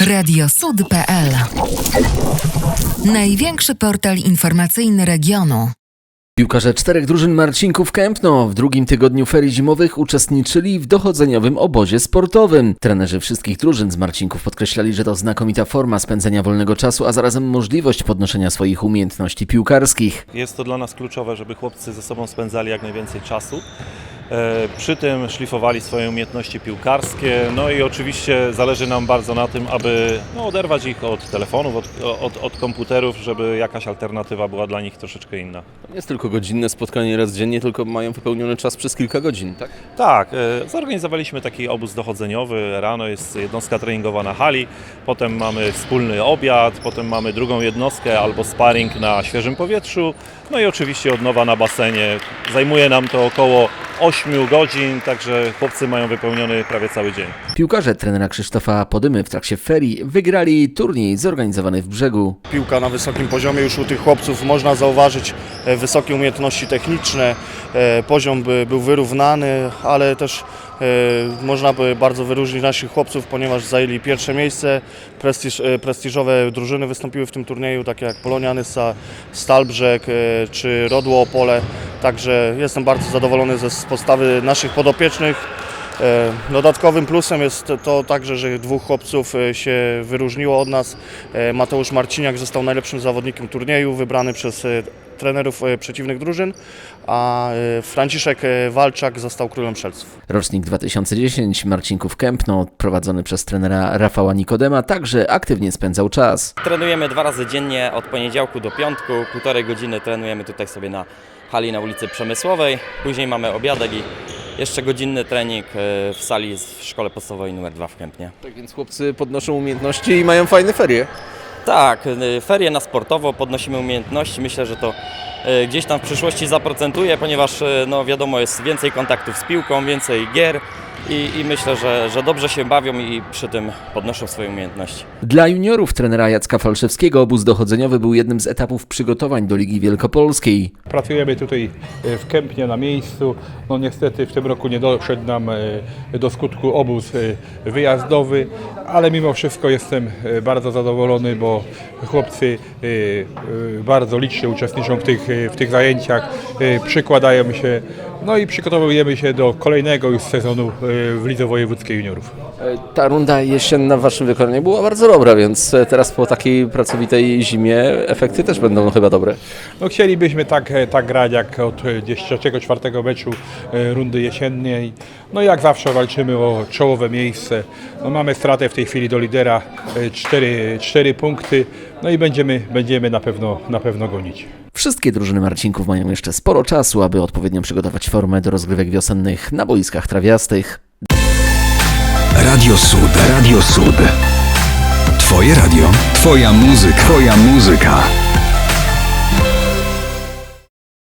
Radiosud.pl Największy portal informacyjny regionu. Piłkarze czterech drużyn Marcinków Kępno w drugim tygodniu ferii zimowych uczestniczyli w dochodzeniowym obozie sportowym. Trenerzy wszystkich drużyn z Marcinków podkreślali, że to znakomita forma spędzenia wolnego czasu, a zarazem możliwość podnoszenia swoich umiejętności piłkarskich. Jest to dla nas kluczowe, żeby chłopcy ze sobą spędzali jak najwięcej czasu. E, Przy tym szlifowali swoje umiejętności piłkarskie, no i oczywiście zależy nam bardzo na tym, aby no, oderwać ich od telefonów, od, od, od komputerów, żeby jakaś alternatywa była dla nich troszeczkę inna. To nie jest tylko godzinne spotkanie raz dziennie, tylko mają wypełniony czas przez kilka godzin, tak? Tak, e, zorganizowaliśmy taki obóz dochodzeniowy. Rano jest jednostka treningowa na hali, potem mamy wspólny obiad, potem mamy drugą jednostkę albo sparring na świeżym powietrzu, no i oczywiście od nowa na basenie. Zajmuje nam to około 8 godzin, także chłopcy mają wypełniony prawie cały dzień. Piłkarze trenera Krzysztofa Podymy w trakcie ferii wygrali turniej zorganizowany w brzegu. piłka na wysokim poziomie. Już u tych chłopców można zauważyć e, wysokie umiejętności techniczne. E, Poziom by, był wyrównany, ale też można by bardzo wyróżnić naszych chłopców, ponieważ zajęli pierwsze miejsce. Prestiż, e, prestiżowe drużyny wystąpiły w tym turnieju, takie jak Polonia Nysa, Stalbrzeg e, czy Rodło Opole. Także jestem bardzo zadowolony ze postawy naszych podopiecznych. E, Dodatkowym plusem jest to także, że dwóch chłopców e, się wyróżniło od nas. E, Mateusz Marciniak został najlepszym zawodnikiem turnieju, wybrany przez trenerów przeciwnych drużyn, a Franciszek Walczak został królem szelców. Rocznik 2010 Marcinków Kępno, prowadzony przez trenera Rafała Nikodema, także aktywnie spędzał czas. Trenujemy dwa razy dziennie od poniedziałku do piątku. Półtorej godziny trenujemy tutaj sobie na hali na ulicy Przemysłowej. Później mamy obiadek i jeszcze godzinny trening e, w sali w szkole podstawowej nr 2 w Kępnie. Tak więc chłopcy podnoszą umiejętności i mają fajne ferie. Tak, e, ferie na sportowo, podnosimy umiejętności. Myślę, że to e, gdzieś tam w przyszłości zaprocentuje, ponieważ no wiadomo jest więcej kontaktów z piłką, więcej gier i, i myślę, że, że dobrze się bawią i przy tym podnoszą swoje umiejętności. Dla juniorów trenera Jacka Falszewskiego obóz dochodzeniowy był jednym z etapów przygotowań do Ligi Wielkopolskiej. Pracujemy tutaj e, w Kępnie na miejscu. No niestety w tym roku nie doszedł nam e, do skutku obóz e, wyjazdowy, ale mimo wszystko jestem bardzo zadowolony, bo chłopcy bardzo licznie uczestniczą w tych, w tych zajęciach, przykładają się, no i przygotowujemy się do kolejnego już sezonu e, w Lidze Wojewódzkiej Juniorów. Ta runda jesienna w waszym wykonaniu była bardzo dobra, więc teraz po takiej pracowitej zimie efekty też będą chyba dobre. No chcielibyśmy tak, e, tak grać jak od e, gdzieś trzeciego, czwartego meczu e, rundy jesiennej. No jak zawsze walczymy o czołowe miejsce. No mamy stratę w tej chwili do lidera 4, 4 punkty. No i będziemy, będziemy na pewno, na pewno gonić. Wszystkie drużyny Marcinków mają jeszcze sporo czasu, aby odpowiednio przygotować formę do rozgrywek wiosennych na boiskach trawiastych. Radio Sud. Radio Sud. Twoje radio. Twoja muzyka. Twoja muzyka.